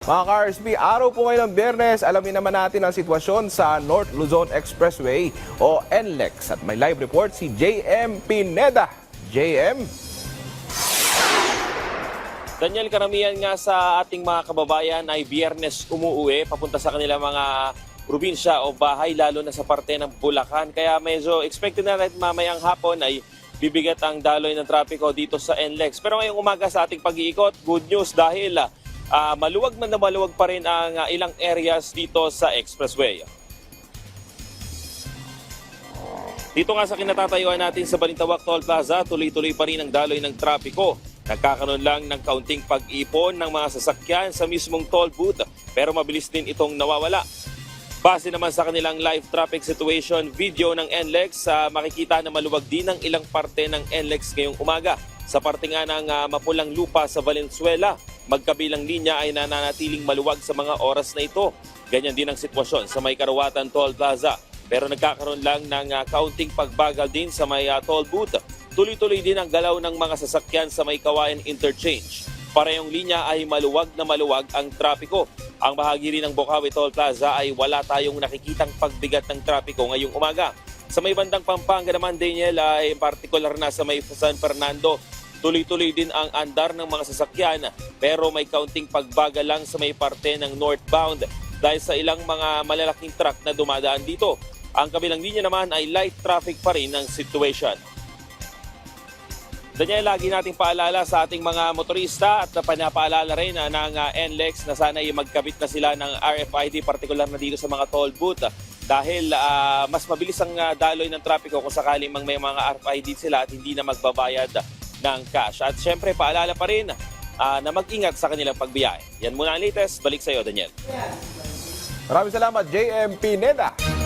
Mga ka-RSP, araw po ngayon ng Biyernes, alamin naman natin ang sitwasyon sa North Luzon Expressway o NLEX. At may live report si JM Pineda. JM? Daniel, karamihan nga sa ating mga kababayan ay biyernes umuuwi papunta sa kanilang mga probinsya o bahay, lalo na sa parte ng Bulacan. Kaya medyo expected na natin mamayang hapon ay bibigat ang daloy ng trapiko dito sa NLEX. Pero ngayong umaga sa ating pag-iikot, good news dahil ah, maluwag na maluwag pa rin ang ah, ilang areas dito sa expressway. Dito nga sa kinatatayuan natin sa Balintawak Toll Plaza, tuloy-tuloy pa rin ang daloy ng trapiko. Nagkakaroon lang ng kaunting pag-ipon ng mga sasakyan sa mismong toll booth pero mabilis din itong nawawala. Base naman sa kanilang live traffic situation video ng NLEX, sa makikita na maluwag din ang ilang parte ng NLEX ngayong umaga. Sa parte nga ng ah, mapulang lupa sa Valenzuela, magkabilang linya ay nananatiling maluwag sa mga oras na ito. Ganyan din ang sitwasyon sa may Karawatan Toll Plaza. Pero nagkakaroon lang ng ah, kaunting pagbagal din sa may ah, toll booth. Tuloy-tuloy din ang galaw ng mga sasakyan sa may Kawayan Interchange. Parehong linya ay maluwag na maluwag ang trapiko. Ang bahagi rin ng Bocaue Toll Plaza ay wala tayong nakikitang pagbigat ng trapiko ngayong umaga. Sa may bandang Pampanga naman, Daniel, ay particular na sa may San Fernando, tuloy-tuloy din ang andar ng mga sasakyan pero may kaunting pagbagal lang sa may parte ng northbound dahil sa ilang mga malalaking truck na dumadaan dito. Ang kabilang linya naman ay light traffic pa rin ang situation. Daniel, lagi nating paalala sa ating mga motorista at pinapaalala rin na ng uh, NLEX na sana ay magkabit na sila ng RFID, partikular na dito sa mga toll booth. Dahil ah, mas mabilis ang ah, daloy ng trapiko kung sakaling may mga RFID sila at hindi na magbabayad ng cash. At syempre, paalala pa rin ah, na mag-ingat sa kanilang pagbiyahe. Yan muna ang latest. Balik sa iyo, Daniel. Maraming salamat, JM Pineda.